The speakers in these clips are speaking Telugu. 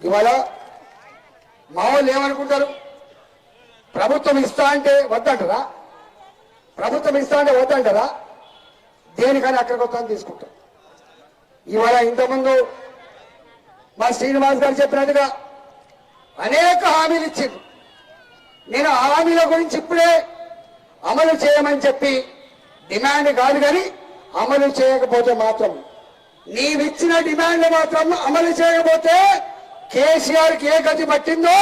ఇవాళ మా వాళ్ళు ఏమనుకుంటారు? ప్రభుత్వం ఇస్తా అంటే వద్దంటారా? ప్రభుత్వం ఇస్తా అంటే వద్దంటారా? దేనికని అక్కడికి వస్తాను తీసుకుంటాం. ఇవాళ ఇంతకుముందు మా శ్రీనివాస్ గారు చెప్పినట్టుగా అనేక హామీలు ఇచ్చింది నేను ఆ హామీల గురించి ఇప్పుడే అమలు చేయమని చెప్పి డిమాండ్ కాదు కానీ అమలు చేయకపోతే మాత్రం నీవిచ్చిన డిమాండ్ మాత్రం అమలు చేయకపోతే కేసీఆర్కి ఏ గతి పట్టిందో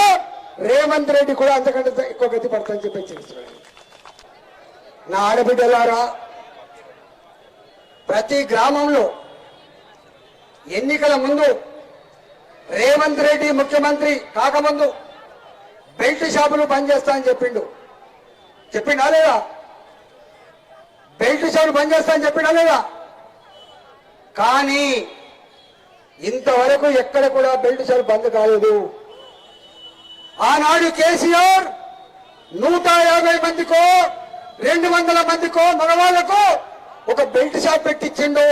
రేవంత్ రెడ్డి కూడా అంతకంటే ఎక్కువ గతి పడుతుందని చెప్పి హెచ్చరిస్తున్నాడు నా ఆడబిడ్డలారా ప్రతి గ్రామంలో ఎన్నికల ముందు రేవంత్ రెడ్డి ముఖ్యమంత్రి కాకముందు బెల్ట్ షాపులు బంద్ చేస్తా అని చెప్పిండు. చెప్పిండా లేదా? బెల్ట్ షాపులు బంద్ చేస్తా అని చెప్పిండా లేదా? కానీ ఇంతవరకు ఎక్కడ కూడా బెల్ట్ షాప్ బంద్ కాలేదు. ఆనాడు కేసీఆర్ నూట యాభై మందికో రెండు వందల మందికో మగవాళ్ళకు ఒక బెల్ట్ షాప్ పెట్టించిండు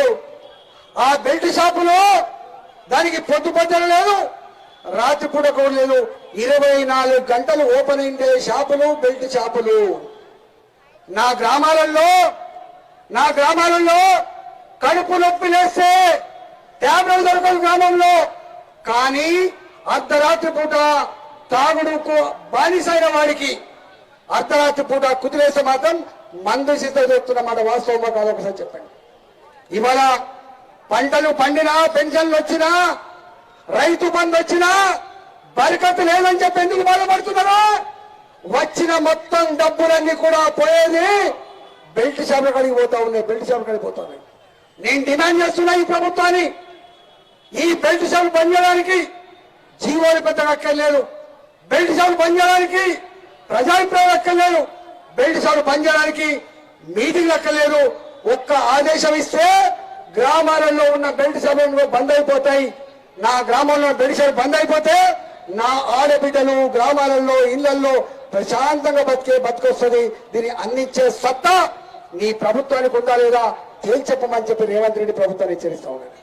ఆ బెల్ట్ షాపులో దానికి పొద్దుపొద్దున లేదు రాత్రి పూట కూడా లేదు. ఇరవై నాలుగు గంటలు ఓపెన్ అయిండే షాపులు బెల్ట్ షాపులు. నా గ్రామాలలో నా గ్రామాలలో కడుపు నొప్పి లేస్తే ట్యాబ్లెట్ దొరకదు గ్రామంలో. కానీ అర్ధరాత్రి పూట తాగుడుకు బానిసైన వాడికి అర్ధరాత్రి పూట కుదిరేస్తే మాత్రం మందు సిద్ధం చెప్తున్నమాట వాస్తవమా కాదు ఒకసారి చెప్పండి. ఇవాళ పంటలు పండినా పెన్షన్లు వచ్చినా రైతు బంధు వచ్చినా బరకత్ లేదని చెప్పి ఎందుకు బాధపడుతున్నారా? వచ్చిన మొత్తం డబ్బులన్నీ కూడా పోయేది బెల్ట్ షాపుల కాడికి పోతా ఉన్నాయి బెల్ట్ షాపుల కాడికి పోతా ఉన్నాయి. నేను డిమాండ్ చేస్తున్నా ఈ ప్రభుత్వాన్ని. ఈ బెల్ట్ షాప్ బంద్ చేయడానికి జీవోలు పెద్దగా అక్కర్లేదు. బెల్ట్ షాప్ బంద్ చేయడానికి ప్రజాభిప్రాయం అక్కర్లేదు. బెల్ట్ షాప్ బంద్ చేయడానికి మీటింగ్ అక్కర్లేదు. ఒక్క ఆదేశం ఇస్తే గ్రామాలలో ఉన్న బెల్ట్ షాపులు బంద్ అయిపోతాయి. నా గ్రామంలో బెల్ట్ షాప్ బంద్ అయిపోతే నా ఆడబిడ్డలు గ్రామాలలో ఇళ్ళలో ప్రశాంతంగా బతికే బతికొస్తుంది. దీన్ని అందించే సత్తా నీ ప్రభుత్వానికి ఉందా లేదా తేల్చెప్పమని చెప్పి రేవంత్ రెడ్డి ప్రభుత్వాన్ని హెచ్చరిస్తా ఉన్నాడు.